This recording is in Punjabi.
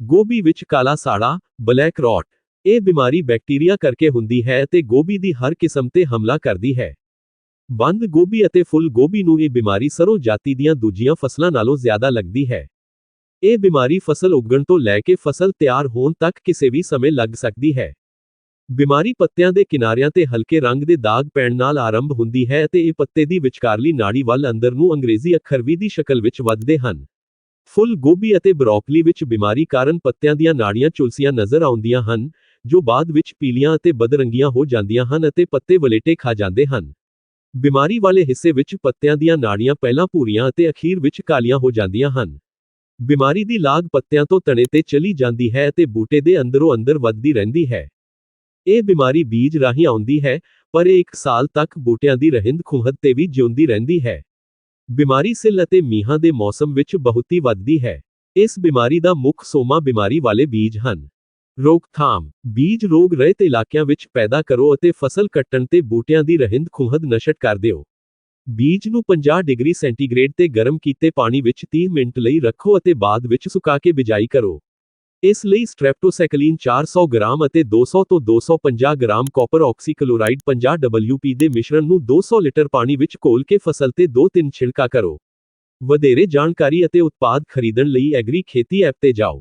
ਗੋਭੀ ਵਿੱਚ ਕਾਲਾ ਸਾੜਾ, ਬਲੈਕ ਰੌਟ। ਇਹ ਬਿਮਾਰੀ ਬੈਕਟੀਰੀਆ ਕਰਕੇ ਹੁੰਦੀ ਹੈ ਅਤੇ ਗੋਭੀ ਦੀ ਹਰ ਕਿਸਮ ਤੇ ਹਮਲਾ ਕਰਦੀ ਹੈ। ਬੰਦ ਗੋਭੀ ਅਤੇ ਫੁੱਲ ਗੋਭੀ ਨੂੰ ਇਹ ਬਿਮਾਰੀ ਸਰੋਂ ਜਾਤੀ ਦੀਆਂ ਦੂਜੀਆਂ ਫਸਲਾਂ ਨਾਲੋਂ ਜ਼ਿਆਦਾ ਲੱਗਦੀ ਹੈ। ਇਹ ਬਿਮਾਰੀ ਫਸਲ ਉੱਗਣ ਤੋਂ ਲੈ ਕੇ ਫਸਲ ਤਿਆਰ ਹੋਣ ਤੱਕ ਕਿਸੇ ਵੀ ਸਮੇਂ ਲੱਗ ਸਕਦੀ ਹੈ। ਬਿਮਾਰੀ ਪੱਤਿਆਂ ਦੇ ਕਿਨਾਰਿਆਂ ਤੇ ਹਲਕੇ ਰੰਗ ਦੇ ਦਾਗ ਪੈਣ ਨਾਲ ਆਰੰਭ ਹੁੰਦੀ ਹੈ ਅਤੇ ਇਹ ਪੱਤੇ ਦੀ ਵਿਚਕਾਰਲੀ ਨਾੜੀ ਵੱਲ ਅੰਦਰ ਨੂੰ ਅੰਗਰੇਜ਼ੀ ਅੱਖਰ ਵੀ ਦੀ ਸ਼ਕਲ ਵਿੱਚ ਵੱਧਦੇ ਹਨ। ਫੁੱਲ ਗੋਭੀ ਅਤੇ ਬਰੋਕਲੀ ਵਿੱਚ ਬਿਮਾਰੀ ਕਾਰਨ ਪੱਤਿਆਂ ਦੀਆਂ ਨਾੜੀਆਂ ਝੁਲਸੀਆਂ ਨਜ਼ਰ ਆਉਂਦੀਆਂ ਹਨ, ਜੋ ਬਾਅਦ ਵਿੱਚ ਪੀਲੀਆਂ ਅਤੇ ਬਦਰੰਗੀਆਂ ਹੋ ਜਾਂਦੀਆਂ ਹਨ ਅਤੇ ਪੱਤੇ ਵਲੇਟੇ ਖਾ ਜਾਂਦੇ ਹਨ। ਬਿਮਾਰੀ ਵਾਲੇ ਹਿੱਸੇ ਵਿੱਚ ਪੱਤਿਆਂ ਦੀਆਂ ਨਾੜੀਆਂ ਪਹਿਲਾਂ ਭੂਰੀਆਂ ਅਤੇ ਅਖੀਰ ਵਿੱਚ ਕਾਲੀਆਂ ਹੋ ਜਾਂਦੀਆਂ ਹਨ। ਬਿਮਾਰੀ ਦੀ ਲਾਗ ਪੱਤਿਆਂ ਤੋਂ ਤਣੇ ਤੇ ਚਲੀ ਜਾਂਦੀ ਹੈ ਅਤੇ ਬੂਟੇ ਦੇ ਅੰਦਰੋਂ ਅੰਦਰ ਵੱਧਦੀ ਰਹਿੰਦੀ ਹੈ। ਇਹ ਬਿਮਾਰੀ ਬੀਜ ਰਾਹੀਂ ਆਉਂਦੀ ਹੈ, ਪਰ ਇਹ ਇੱਕ ਸਾਲ ਤੱਕ ਬੂਟਿਆਂ ਦੀ ਰਹਿੰਦ ਖੂੰਹਦ ਤੇ ਵੀ ਜਿਉਂਦੀ ਰਹਿੰਦੀ ਹੈ। ਬਿਮਾਰੀ ਸਿੱਲ ਅਤੇ ਮੀਂਹਾਂ ਦੇ ਮੌਸਮ ਵਿੱਚ ਬਹੁਤੀ ਵੱਧਦੀ ਹੈ। ਇਸ ਬਿਮਾਰੀ ਦਾ ਮੁੱਖ ਸੋਮਾ ਬਿਮਾਰੀ ਵਾਲੇ ਬੀਜ ਹਨ। ਰੋਕਥਾਮ ਬੀਜ ਰੋਗ ਰਹਿਤ ਇਲਾਕਿਆਂ ਵਿੱਚ ਪੈਦਾ ਕਰੋ ਅਤੇ ਫਸਲ ਕੱਟਣ ਤੇ ਬੂਟਿਆਂ ਦੀ ਰਹਿੰਦ ਖੂੰਹਦ ਨਸ਼ਟ ਕਰ ਦਿਓ। ਬੀਜ ਨੂੰ 50 ਡਿਗਰੀ ਸੈਂਟੀਗ੍ਰੇਡ ਤੇ ਗਰਮ ਕੀਤੇ ਪਾਣੀ ਵਿੱਚ 30 ਮਿੰਟ ਲਈ ਰੱਖੋ ਅਤੇ ਬਾਅਦ ਵਿੱਚ ਸੁਕਾ ਕੇ ਬਿਜਾਈ ਕਰੋ। ਇਸ ਲਈ ਸਟ੍ਰੈਪਟੋਸਾਈਕਲਿਨ 400 ਗ੍ਰਾਮ ਅਤੇ 200 ਤੋਂ 250 ਗ੍ਰਾਮ ਕਾਪਰ ਆਕਸੀਕਲੋਰਾਈਡ 50 WP ਦੇ ਮਿਸ਼ਰਣ ਨੂੰ 200 ਲੀਟਰ ਪਾਣੀ ਵਿੱਚ ਘੋਲ ਕੇ ਫਸਲ ਤੇ 2-3 ਛਿੜਕਾ ਕਰੋ। ਵਧੇਰੇ ਜਾਣਕਾਰੀ ਅਤੇ ਉਤਪਾਦ ਖਰੀਦਣ ਲਈ ਐਗਰੀ ਖੇਤੀ ਐਪ ਤੇ ਜਾਓ।